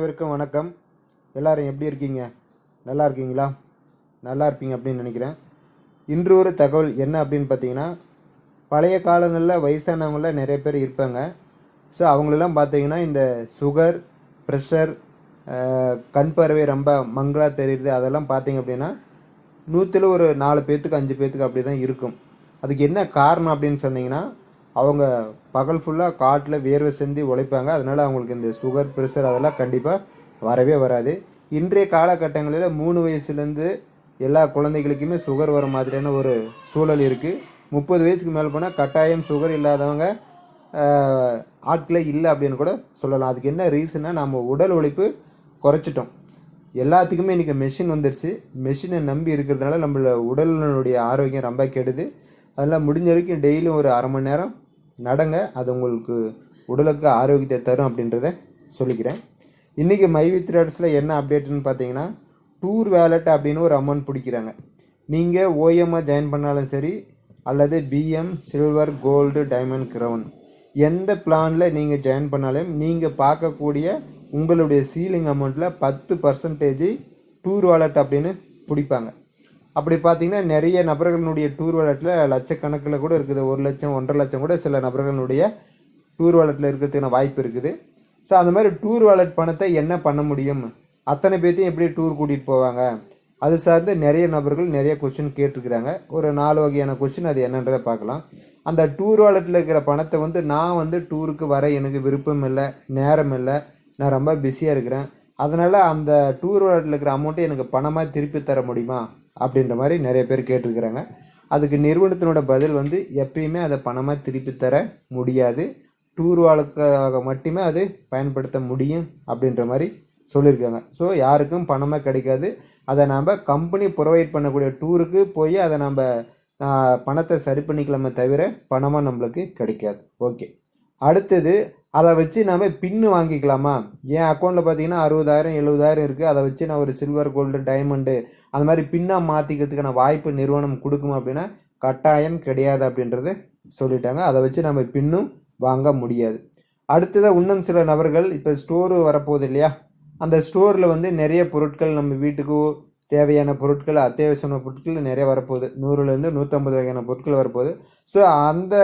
அனைவருக்கும் வணக்கம். எல்லாரும் எப்படி இருக்கீங்க? நல்லா இருக்கீங்களா? நல்லா இருப்பீங்க அப்படின்னு நினைக்கிறேன். இன்று ஒரு தகவல் என்ன அப்படின்னு பார்த்தீங்கன்னா பழைய காலங்களில் வயசானவங்கள நிறைய பேர் இருப்பாங்க. ஸோ அவங்களெல்லாம் பார்த்தீங்கன்னா இந்த சுகர் ப்ரெஷர் கண் பார்வை ரொம்ப மங்களாக தெரியுது. அதெல்லாம் பார்த்தீங்க அப்படின்னா நூற்றில் ஒரு நாலு பேர்த்துக்கு அஞ்சு பேர்த்துக்கு அப்படி தான் இருக்கும். அதுக்கு என்ன காரணம் அப்படின்னு சொன்னீங்கன்னா அவங்க பகல் ஃபுல்லாக காட்டில் வேர்வை செஞ்சு உழைப்பாங்க. அதனால் அவங்களுக்கு இந்த சுகர் ப்ரெஷர் அதெல்லாம் கண்டிப்பாக வரவே வராது. இன்றைய காலகட்டங்களில் மூணு வயசுலேருந்து எல்லா குழந்தைகளுக்குமே சுகர் வர மாதிரியான ஒரு சூழல் இருக்குது முப்பது வயசுக்கு மேலே போனால் கட்டாயம் சுகர் இல்லாதவங்க ஆட்களே இல்லை அப்படின்னு கூட சொல்லலாம். அதுக்கு என்ன ரீசன்னா நம்ம உடல் உழைப்பு குறைச்சிட்டோம். எல்லாத்துக்குமே இன்றைக்கி மெஷின் வந்துருச்சு. மெஷினை நம்பி இருக்கிறதுனால நம்மள உடலினுடைய ஆரோக்கியம் ரொம்ப கெடுது. அதெல்லாம் முடிஞ்ச வரைக்கும் டெய்லியும் ஒரு அரை மணி நேரம் நடங்க. அது உங்களுக்கு உடலுக்கு ஆரோக்கியத்தை தரும் அப்படின்றத சொல்லிக்கிறேன். இன்றைக்கி மைவித் ட்ரேடர்ஸில் என்ன அப்டேட்டுன்னு பார்த்தீங்கன்னா டூர் வேலட் அப்படின்னு ஒரு அமௌண்ட் பிடிக்கிறாங்க. நீங்கள் ஓஎம்மாக ஜாயின் பண்ணாலும் சரி அல்லது PM silver gold diamond crown எந்த பிளானில் நீங்கள் ஜாயின் பண்ணாலும் நீங்கள் பார்க்கக்கூடிய உங்களுடைய சீலிங் அமௌண்ட்டில் பத்து பர்சன்டேஜ் டூர் வாலெட் அப்படின்னு பிடிப்பாங்க. அப்படி பார்த்தீங்கன்னா நிறைய நபர்களுடைய டூர் வாலெட்டில் லட்சக்கணக்கில் கூட இருக்குது. ஒரு லட்சம் ஒன்றரை லட்சம் கூட சில நபர்களுடைய டூர் வாலெட்டில் இருக்கிறதுக்கான வாய்ப்பு இருக்குது. ஸோ அந்த மாதிரி டூர் வாலெட் பணத்தை என்ன பண்ண முடியும்? அத்தனை பேர்த்தையும் எப்படி டூர் கூட்டிகிட்டு போவாங்க? அது சார்ந்து நிறைய நபர்கள் நிறைய கொஸ்டின் கேட்டிருக்கிறாங்க. ஒரு நாலு வகையான கொஸ்டின் அது என்னன்றதை பார்க்கலாம். அந்த டூர் வாலெட்டில் இருக்கிற பணத்தை வந்து நான் வந்து டூருக்கு வர எனக்கு விருப்பம் இல்லை நேரம் இல்லை. நான் ரொம்ப பிஸியாக இருக்கிறேன். அதனால் அந்த டூர் வாலெட்டில் இருக்கிற அமௌண்ட்டை எனக்கு பணமாக திருப்பி தர முடியுமா? அப்படின்ற மாதிரி நிறைய பேர் கேட்டிருக்கிறாங்க. அதுக்கு நிறுவனத்தினோட பதில் வந்து எப்பயுமே அதை பணமாக திருப்பி தர முடியாது. டூர் வாழ்க்காக மட்டுமே அது பயன்படுத்த முடியும் அப்படின்ற மாதிரி சொல்லியிருக்காங்க. ஸோ யாருக்கும் பணமாக கிடைக்காது. அதை நாம் கம்பெனி ப்ரொவைட் பண்ணக்கூடிய டூருக்கு போய் அதை நம்ம பணத்தை சரி பண்ணிக்கலாமே தவிர பணமாக நம்மளுக்கு கிடைக்காது. ஓகே அடுத்தது அதை வச்சு நாம் பின்னு வாங்கிக்கலாமா? என் அக்கௌண்ட்டில் பார்த்தீங்கன்னா அறுபதாயிரம் எழுபதாயிரம் இருக்குது அதை வச்சு நான் ஒரு சில்வர் கோல்டு டைமண்டு அந்த மாதிரி பின்னாக மாற்றிக்கிறதுக்கான வாய்ப்பு நிறுவனம் கொடுக்குமா அப்படின்னா கட்டாயம் கிடையாது அப்படின்றது சொல்லிட்டாங்க. அதை வச்சு நம்ம பின்னும் வாங்க முடியாது. அடுத்ததாக இன்னும் சில நபர்கள் இப்போ ஸ்டோரு வரப்போகுது இல்லையா? அந்த ஸ்டோரில் வந்து நிறைய பொருட்கள் நம்ம வீட்டுக்கு தேவையான பொருட்கள் அத்தியாவசியமான பொருட்கள் நிறைய வரப்போகுது. நூறுலேருந்து நூற்றம்பது வகையான பொருட்கள் வரப்போகுது. ஸோ அந்த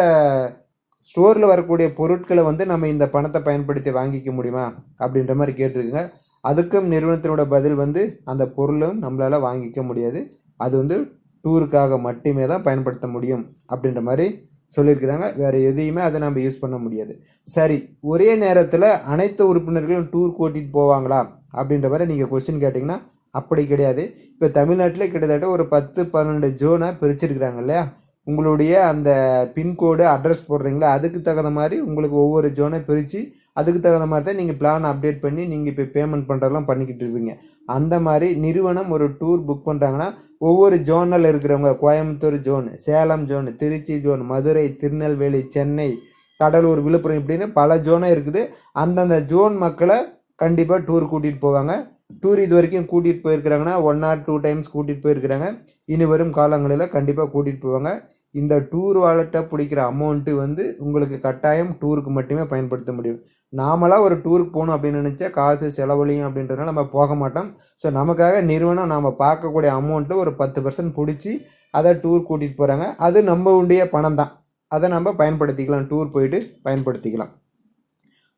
ஸ்டோரில் வரக்கூடிய பொருட்களை வந்து நம்ம இந்த பணத்தை பயன்படுத்தி வாங்கிக்க முடியுமா? அப்படின்ற மாதிரி கேட்டிருக்குங்க. அதுக்கும் நிறுவனத்தினோட பதில் வந்து அந்த பொருளும் நம்மளால் வாங்கிக்க முடியாது. அது வந்து டூருக்காக மட்டுமே தான் பயன்படுத்த முடியும் அப்படின்ற மாதிரி சொல்லியிருக்கிறாங்க. வேறு எதையுமே அதை நம்ம யூஸ் பண்ண முடியாது. சரி ஒரே நேரத்தில் அனைத்து உறுப்பினர்களும் டூர் கூட்டிகிட்டு போவாங்களா? அப்படின்ற மாதிரி நீங்கள் கொஸ்டின் கேட்டிங்கன்னா அப்படி கிடையாது. இப்போ தமிழ்நாட்டில் கிட்டத்தட்ட ஒரு பத்து பன்னெண்டு ஜோனை பிரிச்சிருக்கிறாங்க இல்லையா? உங்களுடைய அந்த பின்கோடு அட்ரஸ் போடுறீங்களா? அதுக்கு தகுந்த மாதிரி உங்களுக்கு ஒவ்வொரு ஜோனை பிரித்து அதுக்கு தகுந்த மாதிரி தான் நீங்கள் பிளான் அப்டேட் பண்ணி நீங்கள் இப்போ பேமெண்ட் பண்ணுறதெல்லாம் பண்ணிக்கிட்டு இருப்பீங்க. அந்த மாதிரி நிறுவனம் ஒரு டூர் புக் பண்ணுறாங்கன்னா ஒவ்வொரு ஜோனில் இருக்கிறவங்க Coimbatore zone Salem zone Trichy zone Madurai Tirunelveli Chennai Cuddalore Villupuram இப்படின்னு பல ஜோனே இருக்குது. அந்தந்த ஜோன் மக்களை கண்டிப்பாக டூர் கூட்டிகிட்டு போவாங்க. டூர் இது வரைக்கும் கூட்டிகிட்டு போயிருக்கிறாங்கன்னா ஒன் ஆர் டூ டைம்ஸ் கூட்டிகிட்டு போயிருக்கிறாங்க. இனி வரும் காலங்களில் கண்டிப்பாக கூட்டிகிட்டு போவாங்க. இந்த டூர் வாலெட்டை பிடிக்கிற அமௌண்ட்டு வந்து உங்களுக்கு கட்டாயம் டூருக்கு மட்டுமே பயன்படுத்த முடியும். நாமளாக ஒரு டூருக்கு போகணும் அப்படின்னு நினச்சா காசு செலவழியும் அப்படின்றதுனால நம்ம போக மாட்டோம். ஸோ நமக்காக நிறுவனம் நாம் பார்க்கக்கூடிய அமௌண்ட்டு ஒரு பத்து பர்சன்ட் பிடிச்சி அதை டூர் கூட்டிகிட்டு போகிறாங்க அது நம்ம உண்டிய பணம் தான். அதை நம்ம பயன்படுத்திக்கலாம். டூர் போயிட்டு பயன்படுத்திக்கலாம்.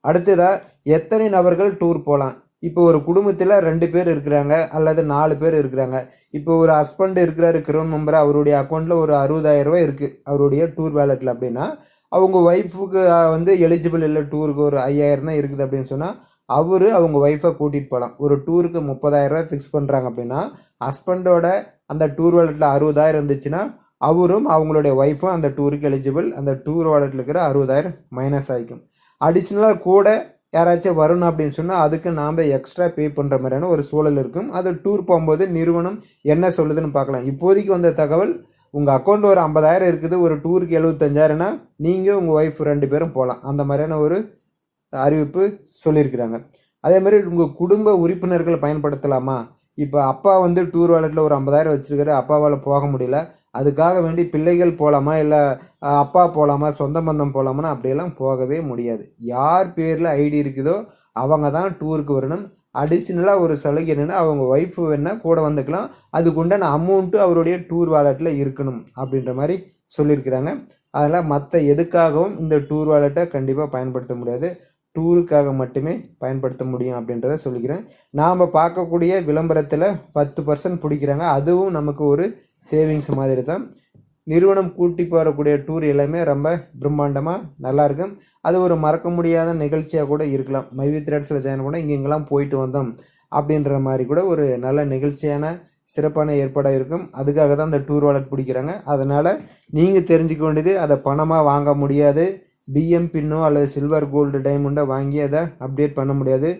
அடுத்ததாக எத்தனை நபர்கள் டூர் போகலாம் இப்போ ஒரு குடும்பத்தில் ரெண்டு பேர் இருக்கிறாங்க அல்லது நாலு பேர் இருக்கிறாங்க. இப்போ ஒரு ஹஸ்பண்ட் இருக்கிறாரு கிரௌன் மெம்பர் அவருடைய அக்கௌண்ட்டில் ஒரு அறுபதாயிரம் ரூபாய் இருக்குது அவருடைய டூர் வேலெட்டில் அப்படின்னா அவங்க ஒய்ஃபுக்கு வந்து எலிஜிபிள் இல்லை டூருக்கு ஒரு ஐயாயிரம் தான் இருக்குது அப்படின்னு சொன்னால் அவர் அவங்க ஒய்ஃபை கூட்டிகிட்டு போகலாம் ஒரு டூருக்கு முப்பதாயிரரூவா ஃபிக்ஸ் பண்ணுறாங்க அப்படின்னா ஹஸ்பண்டோட அந்த டூர் வேலெட்டில் அறுபதாயிரம் இருந்துச்சுன்னா அவரும் அவங்களுடைய ஒய்ஃபும் அந்த டூருக்கு எலிஜிபிள் அந்த டூர் வாலெட்டில் இருக்கிற அறுபதாயிரம் மைனஸ் ஆகிக்கும் அடிஷ்னலாக கூட யாராச்சும் வரணும் அப்படின்னு சொன்னால் அதுக்கு நாம் எக்ஸ்ட்ரா பே பண்ணுற மாதிரியான ஒரு சூழல் இருக்கும். அது டூர் போகும்போது நிறுவனம் என்ன சொல்லுதுன்னு பார்க்கலாம். இப்போதைக்கு வந்த தகவல் உங்கள் அக்கௌண்ட் ஒரு ஐம்பதாயிரம் இருக்குது ஒரு டூருக்கு எழுபத்தஞ்சாயிரம்னா நீங்கள் உங்கள் ஒய்ஃப் ரெண்டு பேரும் போகலாம் அந்த மாதிரியான ஒரு அறிவிப்பு சொல்லியிருக்கிறாங்க. அதே மாதிரி உங்கள் குடும்ப உறுப்பினர்கள் பயன்படுத்தலாமா? இப்போ அப்பா வந்து டூர் வாலெட்டில் ஒரு ஐம்பதாயிரம் வச்சுருக்காரு அப்பாவால் போக முடியல. அதுக்காக வேண்டி பிள்ளைகள் போகலாமா இல்லை அப்பா போகலாமா சொந்த பந்தம் போகலாமான்னு அப்படியெல்லாம் போகவே முடியாது. யார் பேரில் ஐடி இருக்குதோ அவங்க தான் டூருக்கு வரணும். அடிஷ்னலாக ஒரு சலுகை என்னென்னா அவங்க ஒய்ஃபு வேணால் கூட வந்துக்கலாம். அதுக்கு உண்டான அமௌண்ட்டு அவருடைய டூர் வாலெட்டில் இருக்கணும் அப்படின்ற மாதிரி சொல்லியிருக்கிறாங்க. அதனால் மற்ற எதுக்காகவும் இந்த டூர் வாலெட்டை கண்டிப்பாக பயன்படுத்த முடியாது. டூருக்காக மட்டுமே பயன்படுத்த முடியும் அப்படின்றத சொல்லிக்கிறேன். நாம் பார்க்கக்கூடிய விளம்பரத்தில் பத்து பர்சன்ட் பிடிக்கிறாங்க. அதுவும் நமக்கு ஒரு சேவிங்ஸ் மாதிரி தான். நிறுவனம் கூட்டி போகக்கூடிய டூர் எல்லாமே ரொம்ப பிரம்மாண்டமாக நல்லாயிருக்கும் அது ஒரு மறக்க முடியாத நிகழ்ச்சியாக கூட இருக்கலாம். மைவி த்ரெட்ஸில் ஜாயின் பண்ண இங்கே இங்கெல்லாம் போயிட்டு வந்தோம் அப்படின்ற மாதிரி கூட ஒரு நல்ல நிகழ்ச்சியான சிறப்பான ஏற்பாடாக இருக்கும். அதுக்காக தான் இந்த டூர் வாலெட் பிடிக்கிறாங்க. அதனால் நீங்கள் தெரிஞ்சுக்க வேண்டியது அதை பணமாக வாங்க முடியாது. பிஎம் பின்னோ அல்லது சில்வர் கோல்டு டைமண்டோ வாங்கி அதை அப்டேட் பண்ண முடியாது.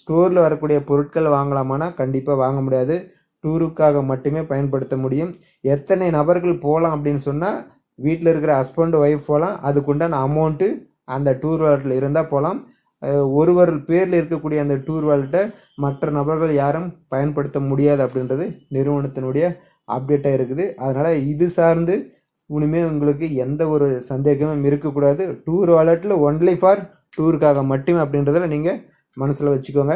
ஸ்டோரில் வரக்கூடிய பொருட்கள் வாங்கலாமான்னா கண்டிப்பாக வாங்க முடியாது. டூருக்காக மட்டுமே பயன்படுத்த முடியும். எத்தனை நபர்கள் போகலாம் அப்படின்னு சொன்னால் வீட்டில் இருக்கிற ஹஸ்பண்ட் ஒய்ஃப் போகலாம். அதுக்குண்டான அமௌண்ட்டு அந்த டூர் வாலெட்டில் இருந்தால் போகலாம். ஒருவர் பேரில் இருக்கக்கூடிய அந்த டூர் வாலெட்டை மற்ற நபர்கள் யாரும் பயன்படுத்த முடியாது அப்படின்றது நிறுவனத்தினுடைய அப்டேட்டாக இருக்குது. அதனால் இது சார்ந்து இனிமேல் உங்களுக்கு எந்த ஒரு சந்தேகமும் இருக்கக்கூடாது. டூர் வாலெட்டில் ஒன்லி ஃபார் டூருக்காக மட்டுமே அப்படின்றதில் நீங்கள் மனசில் வச்சுக்கோங்க.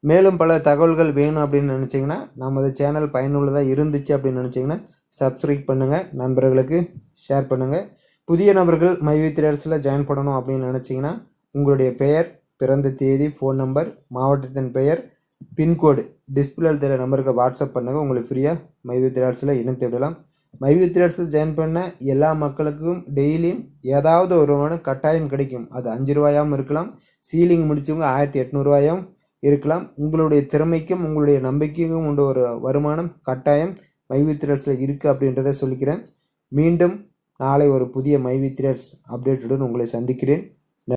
மேலும் பல தகவல்கள் வேணும் அப்படின்னு நினச்சிங்கன்னா நமது சேனல் பயனுள்ளதாக இருந்துச்சு அப்படின்னு நினச்சிங்கன்னா சப்ஸ்கிரைப் பண்ணுங்கள் நண்பர்களுக்கு ஷேர் பண்ணுங்கள் புதிய நபர்கள் மைவி த்ரேடர்ஸில் ஜாயின் பண்ணணும் அப்படின்னு நினச்சிங்கன்னா உங்களுடைய பெயர் பிறந்த தேதி ஃபோன் நம்பர் மாவட்டத்தின் பெயர் பின்கோடு டிஸ்பிளே தெரிய நம்பருக்கு வாட்ஸ்அப் பண்ணுங்கள் உங்களுக்கு ஃப்ரீயாக மைவி த்ரேடர்ஸில் இணைத்து விடலாம். மைவி த்ரேடர்ஸில் ஜாயின் பண்ண எல்லா மக்களுக்கும் டெய்லியும் ஏதாவது ஒரு கட்டாயம் கிடைக்கும். அது அஞ்சு ரூபாயாகவும் இருக்கலாம். சீலிங் முடிச்சவங்க ஆயிரத்தி எட்நூறுவாயும் இருக்கலாம். உங்களுடைய திறமைக்கும் உங்களுடைய நம்பிக்கைக்கும் உள்ள ஒரு வருமானம் கட்டாயம் மைவி த்ரெட்ஸில் இருக்குது அப்படின்றத சொல்லிக்கிறேன். மீண்டும் நாளை ஒரு புதிய மைவி த்ரெட்ஸ் அப்டேட்டுடன் உங்களை சந்திக்கிறேன்.